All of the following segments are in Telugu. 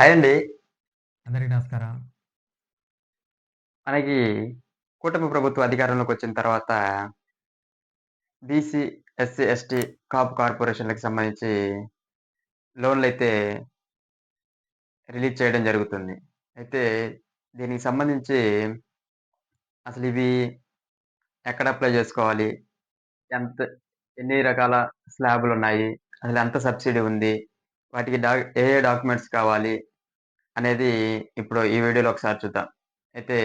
హాయ్ అండి. అందరికి నమస్కారం. మనకి కూటమి ప్రభుత్వం అధికారంలోకొచ్చిన తర్వాత బీసీ, ఎస్సీ, ఎస్టీ, కాపు కార్పొరేషన్‌లకి సంబంధించి లోన్‌లయితే రిలీజ్ చేయడం జరుగుతుంది. అయితే దీనికి సంబంధించి అసలివి ఎక్కడ అప్లై జేసుకోవాలి? ఎంత ఎన్ని రకాల స్లాబులున్నాయి? అసలు ఎంత సబ్సిడీ ఉంది? వాటికి డా ఏ ఏ డాక్యుమెంట్స్ కావాలి? అనేది ఇప్పుడు ఈ వీడియోలో ఒకసారి చూద్దాం. అయితే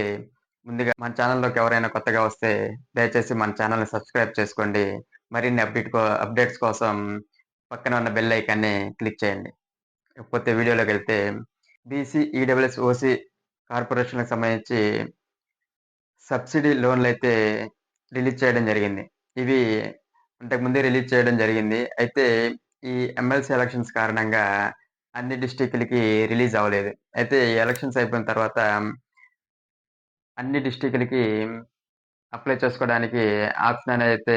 ముందుగా మన ఛానల్‌లోకి ఎవరైనా కొత్తగా వస్తే దయచేసి మన ఛానల్‌ని సబ్స్క్రైబ్ చేసుకోండి. మరిన్ని అప్‌డేట్ కో అప్‌డేట్స్ కోసం పక్కన ఉన్న బెల్ ఐకాన్‌ని క్లిక్ చేయండి. ఇకపోతే వీడియోలోకెళ్తే బీసీ, ఈడబ్ల్యూఎస్, ఓసీ కార్పొరేషన్‌లకు సంబంధించి సబ్సిడీ లోన్లు అయితే రిలీజ్ చేయడం జరిగింది. ఇవి అంతకుముందే రిలీజ్ చేయడం జరిగింది. అయితే ఈ ఎమ్మెల్సీ ఎలక్షన్స్ కారణంగా అన్ని డిస్ట్రిక్ట్‌లకి రిలీజ్ అవ్వలేదు. అయితే ఎలక్షన్స్ అయిపోయిన తర్వాత అన్ని డిస్టిక్లకి అప్లై చేసుకోవడానికి ఆప్షన్ అనేది అయితే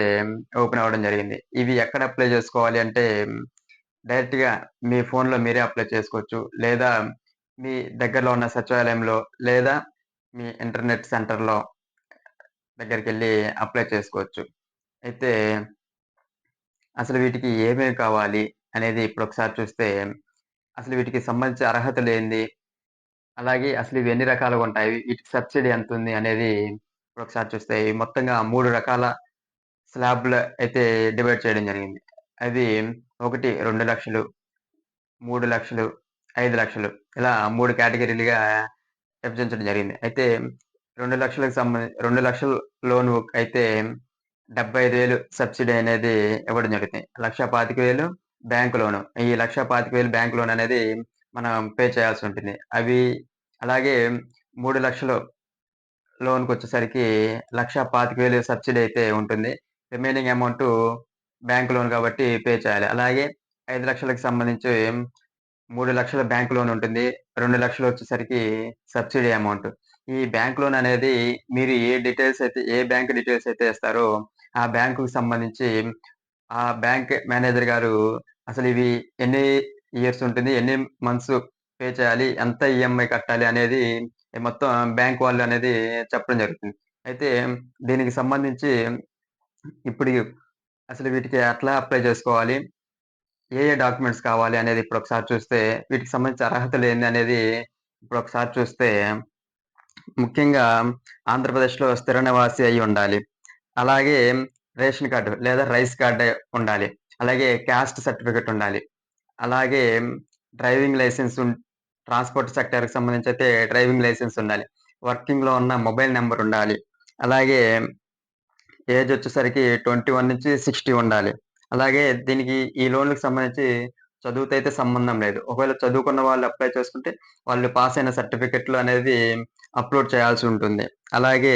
ఓపెన్ అవ్వడం జరిగింది. ఇవి ఎక్కడ అప్లై చేసుకోవాలి అంటే డైరెక్ట్‌గా మీ ఫోన్‌లో మీరే అప్లై చేసుకోవచ్చు. లేదా మీ దగ్గరలో ఉన్న సచివాలయంలో లేదా మీ ఇంటర్నెట్ సెంటర్‌లో దగ్గరికి వెళ్ళి అప్లై చేసుకోవచ్చు. అయితే అసలు వీటికి ఏమేమి కావాలి అనేది ఇప్పుడు ఒకసారి చూస్తే అసలు వీటికి సంబంధించి అర్హతలేంది? అలాగే అసలు ఇవి ఎన్ని రకాలుగా ఉంటాయి వీటికి సబ్సిడీ ఎంత ఉంది అనేది ఒకసారి చూస్తే మొత్తంగా మూడు రకాల స్లాబ్‌లు అయితే డివైడ్ చేయడం జరిగింది. అది ఒకటి రెండు లక్షలు మూడు లక్షలు ఐదు లక్షలు ఇలా మూడు కేటగిరీలుగా విభజించడం జరిగింది. అయితే రెండు లక్షలకు సంబంధించి రెండు లక్షల లోన్ అయితే 75,000 సబ్సిడీ అనేది ఇవ్వడం జరుగుతుంది. 1,25,000 బ్యాంక్ లోను. ఈ 1,25,000 బ్యాంక్ లోన్ అనేది మనం పే చేయాల్సి ఉంటుంది. అవి అలాగే మూడు లక్షలు లోన్కి వచ్చేసరికి లక్ష పాతిక వేలు సబ్సిడీ అయితే ఉంటుంది. రిమైనింగ్ అమౌంట్ బ్యాంక్ లోన్ కాబట్టి పే చేయాలి. అలాగే ఐదు లక్షలకు సంబంధించి మూడు లక్షల బ్యాంక్ లోన్ ఉంటుంది. రెండు లక్షలు వచ్చేసరికి సబ్సిడీ అమౌంట్. ఈ బ్యాంక్ లోన్ అనేది మీరు ఏ డీటెయిల్స్ అయితే ఏ బ్యాంక్ డీటెయిల్స్ అయితే ఇస్తారో ఆ బ్యాంకుకి సంబంధించి ఆ బ్యాంక్ మేనేజర్ గారు అసలు ఇవి ఎన్ని ఇయర్స్ ఉంటుంది? ఎన్ని మంత్స్ పే చేయాలి? ఎంత ఈఎంఐ కట్టాలి? అనేది మొత్తం బ్యాంక్ వాళ్ళు అనేది చెప్పడం జరుగుతుంది. అయితే దీనికి సంబంధించి ఇప్పుడు అసలు వీటికి ఎట్లా అప్లై చేసుకోవాలి? ఏ ఏ డాక్యుమెంట్స్ కావాలి? అనేది ఇప్పుడు ఒకసారి చూస్తే వీటికి సంబంధించి అర్హతలేంది అనేది ఇప్పుడు ఒకసారి చూస్తే ముఖ్యంగా ఆంధ్రప్రదేశ్‌లో స్థిర నివాసి అయి ఉండాలి. అలాగే రేషన్ కార్డు లేదా రైస్ కార్డు ఉండాలి. అలాగే క్యాస్ట్ సర్టిఫికేట్ ఉండాలి. అలాగే డ్రైవింగ్ లైసెన్స్ ట్రాన్స్‌పోర్ట్ సెక్టర్కి సంబంధించి అయితే డ్రైవింగ్ లైసెన్స్ ఉండాలి. వర్కింగ్‌లో ఉన్న మొబైల్ నెంబర్ ఉండాలి. అలాగే ఏజ్ వచ్చేసరికి 21-60 ఉండాలి. అలాగే దీనికి ఈ లోన్లకు సంబంధించి చదువుతో అయితే సంబంధం లేదు. ఒకవేళ చదువుకున్న వాళ్ళు అప్లై చేసుకుంటే వాళ్ళు పాస్ అయిన సర్టిఫికెట్లు అనేది అప్‌లోడ్ చేయాల్సి ఉంటుంది. అలాగే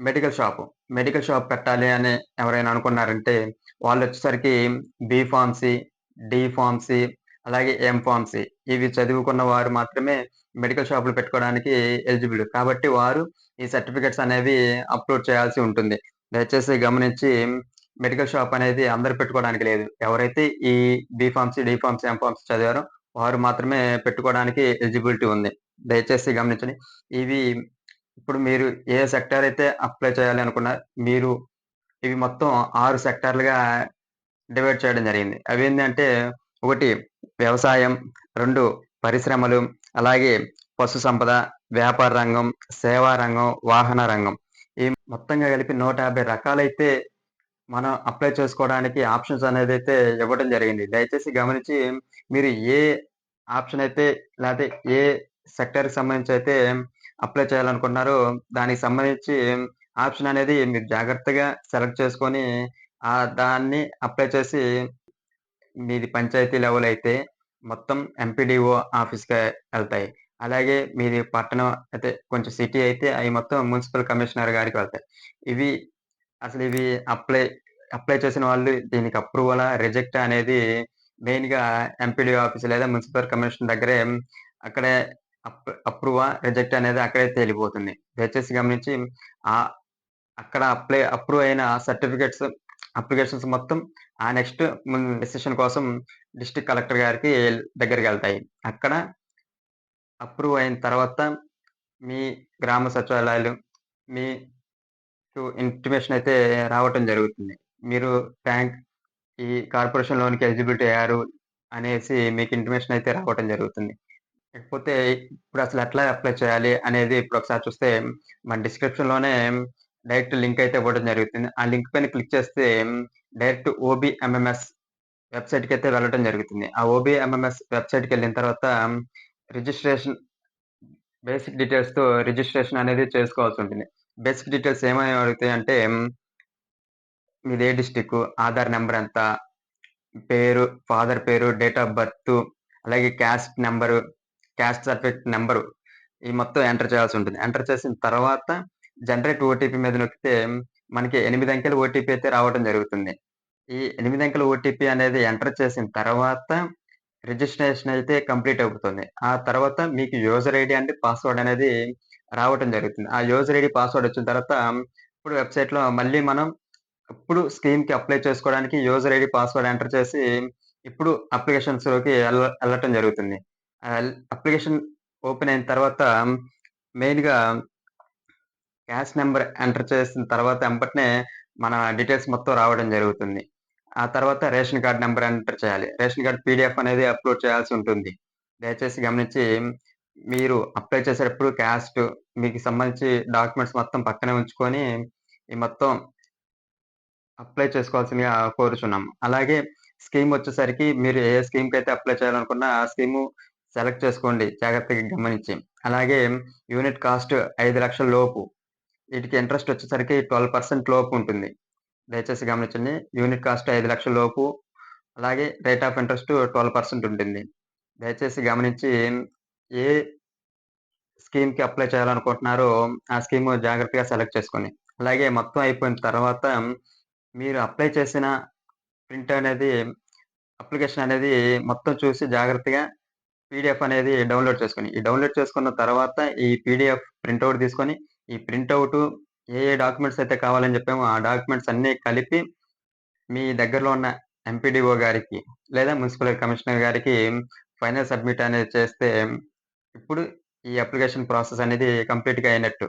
మెడికల్ షాపు. మెడికల్ షాప్ పెట్టాలి అని ఎవరైనా అనుకున్నారంటే వాళ్ళు వచ్చేసరికి బీ ఫార్మసీ, డి ఫార్మసీ, అలాగే ఎం ఫార్మసీ ఇవి చదువుకున్న వారు మాత్రమే మెడికల్ షాపులు పెట్టుకోవడానికి ఎలిజిబుల్. కాబట్టి వారు ఈ సర్టిఫికెట్స్ అనేవి అప్‌లోడ్ చేయాల్సి ఉంటుంది. దయచేసి గమనించి మెడికల్ షాప్ అనేది అందరు పెట్టుకోవడానికి లేదు. ఎవరైతే ఈ B pharmacy, D pharmacy, M pharmacy చదివారో వారు మాత్రమే పెట్టుకోవడానికి ఎలిజిబిలిటీ ఉంది. దయచేసి గమనించండి. ఇవి ఇప్పుడు మీరు ఏ సెక్టార్ అయితే అప్లై చేయాలి అనుకున్నారో మీరు ఇవి మొత్తం ఆరు సెక్టార్‌లుగా డివైడ్ చేయడం జరిగింది. అవి ఏంటంటే ఒకటి వ్యవసాయం, రెండు పరిశ్రమలు, అలాగే పశు సంపద, వ్యాపార రంగం, సేవా రంగం, వాహన రంగం. ఈ మొత్తంగా కలిపి 150 రకాలైతే మనం అప్లై చేసుకోవడానికి ఆప్షన్స్ అనేది అయితే ఇవ్వడం జరిగింది. దయచేసి గమనించి మీరు ఏ ఆప్షన్ అయితే లేకపోతే ఏ సెక్టర్కి సంబంధించి అయితే అప్లై చేయాలనుకుంటున్నారో దానికి సంబంధించి ఆప్షన్ అనేది మీరు జాగ్రత్తగా సెలెక్ట్ చేసుకొని ఆ దాన్ని అప్లై చేసి మీది పంచాయతీ లెవెల్ అయితే మొత్తం ఎంపీడీఓ ఆఫీస్‌కే వెళ్తాయి అలాగే మీది పట్టణం అయితే కొంచెం సిటీ అయితే అవి మొత్తం మున్సిపల్ కమిషనర్ గారికి వెళ్తాయి. ఇవి అసలు ఇవి అప్లై అప్లై చేసిన వాళ్ళు దీనికి అప్రూవల్ రిజెక్ట్ అనేది మెయిన్‌గా ఎంపీడీఓ ఆఫీస్ లేదా మున్సిపల్ కమిషన్ దగ్గరే అక్కడే అప్రూవా? రిజెక్ట్ అనేది అక్కడే తేలిపోతుంది. దయచేసి గమనించి ఆ అక్కడ అప్లై అప్రూవ్ అయిన సర్టిఫికేట్స్ అప్లికేషన్స్ మొత్తం ఆ నెక్స్ట్ హ్మ్, డెసిషన్ కోసం డిస్ట్రిక్ట్ కలెక్టర్ గారికి దగ్గరికి వెళ్తాయి అక్కడ అప్రూవ్ అయిన తర్వాత మీ గ్రామ సచివాలయాలు మీ ఇంటిమేషన్ అయితే రావటం జరుగుతుంది. మీరు బ్యాంక్ ఈ కార్పొరేషన్ లోన్‌కి ఎలిజిబిలిటీ అయ్యారు అనేసి మీకు ఇంటిమేషన్ అయితే రావటం జరుగుతుంది. లేకపోతే ఇప్పుడు అసలు ఎట్లా అప్లై చేయాలి అనేది ఇప్పుడు ఒకసారి చూస్తే మన డిస్క్రిప్షన్‌లోనే డైరెక్ట్ లింక్ అయితే ఇవ్వడం జరుగుతుంది. ఆ లింక్ పైన క్లిక్ చేస్తే డైరెక్ట్ ఓబీఎంఎంఎస్ అయితే వెళ్ళడం జరుగుతుంది. ఆ ఓబీఎంఎంఎస్ వెబ్‌సైట్‌కెళ్ళిన తర్వాత రిజిస్ట్రేషన్ బేసిక్ డీటెయిల్స్‌తో రిజిస్ట్రేషన్ అనేది చేసుకోవాల్సి ఉంటుంది బేసిక్ డీటెయిల్స్ ఏమేమి అడుగుతాయంటే మీది ఏ డిస్టిక్ ఆధార్ నెంబర్ ఎంత, పేరు, ఫాదర్ పేరు, డేట్ ఆఫ్ బర్త్, అలాగే caste number caste certificate number ఈ మొత్తం ఎంటర్ చేయాల్సి ఉంటుంది ఎంటర్ చేసిన తర్వాత జనరేట్ ఓటీపీ మీద నొక్కితే మనకి ఎనిమిది అంకెల ఓటీపీ అయితే రావటం జరుగుతుంది. ఈ ఎనిమిది అంకెల ఓటీపీ అనేది ఎంటర్ చేసిన తర్వాత రిజిస్ట్రేషన్ అయితే కంప్లీట్ అవుతుంది. ఆ తర్వాత మీకు యూజర్ ఐడి అండ్ పాస్వర్డ్ అనేది రావటం జరుగుతుంది. ఆ యూజర్ ఐడి పాస్వర్డ్ వచ్చిన తర్వాత ఇప్పుడు వెబ్‌సైట్‌లో మళ్ళీ మనం ఇప్పుడు స్కీమ్‌కి అప్లై చేసుకోవడానికి యూజర్ ఐడి పాస్వర్డ్ ఎంటర్ చేసి ఇప్పుడు అప్లికేషన్స్‌లోకి ఎళ్ళ వెళ్ళటం జరుగుతుంది. అప్లికేషన్ ఓపెన్ అయిన తర్వాత మెయిన్‌గా క్యాష్ నెంబర్ ఎంటర్ చేసిన తర్వాత ఎంబటనే మన డీటెయిల్స్ మొత్తం రావడం జరుగుతుంది. ఆ తర్వాత రేషన్ కార్డ్ నెంబర్ ఎంటర్ చేయాలి. రేషన్ కార్డ్ పీడిఎఫ్ అనేది అప్‌లోడ్ చేయాల్సి ఉంటుంది. దయచేసి గమనించి మీరు అప్లై చేసేటప్పుడు క్యాస్ట్ మీకు సంబంధించి డాక్యుమెంట్స్ మొత్తం పక్కనే ఉంచుకొని ఈ మొత్తం అప్లై చేసుకోవాల్సిందిగా కోరుచున్నాము. అలాగే స్కీమ్ వచ్చేసరికి మీరు ఏ స్కీమ్‌కైతే అప్లై చేయాలనుకున్నా ఆ స్కీము సెలెక్ట్ చేసుకోండి జాగ్రత్తగా గమనించి. అలాగే యూనిట్ కాస్ట్ ఐదు లక్షల లోపు వీటికి ఇంట్రెస్ట్ వచ్చేసరికి 12% లోపు ఉంటుంది. దయచేసి గమనించండి. యూనిట్ కాస్ట్ ఐదు లక్షల లోపు అలాగే రేట్ ఆఫ్ ఇంట్రెస్ట్ 12% ఉంటుంది. దయచేసి గమనించి ఏ స్కీమ్‌కి అప్లై చేయాలనుకుంటున్నారో ఆ స్కీమ్ జాగ్రత్తగా సెలెక్ట్ చేసుకొని అలాగే మొత్తం అయిపోయిన తర్వాత మీరు అప్లై చేసిన ప్రింట్ అనేది అప్లికేషన్ అనేది మొత్తం చూసి జాగ్రత్తగా పీడీఎఫ్ అనేది డౌన్‌లోడ్ చేసుకుని ఈ డౌన్‌లోడ్ చేసుకున్న తర్వాత ఈ పీడిఎఫ్ ప్రింటౌట్ తీసుకొని ఈ ప్రింట్అవుట్ ఏ ఏ డాక్యుమెంట్స్ అయితే కావాలని చెప్పామో ఆ డాక్యుమెంట్స్ అన్నీ కలిపి మీ దగ్గరలో ఉన్న ఎంపీడీఓ గారికి లేదా మున్సిపల్ కమిషనర్ గారికి ఫైనల్ సబ్మిట్ అనేది చేస్తే ఇప్పుడు ఈ అప్లికేషన్ ప్రాసెస్ అనేది కంప్లీట్‌గా అయినట్టు.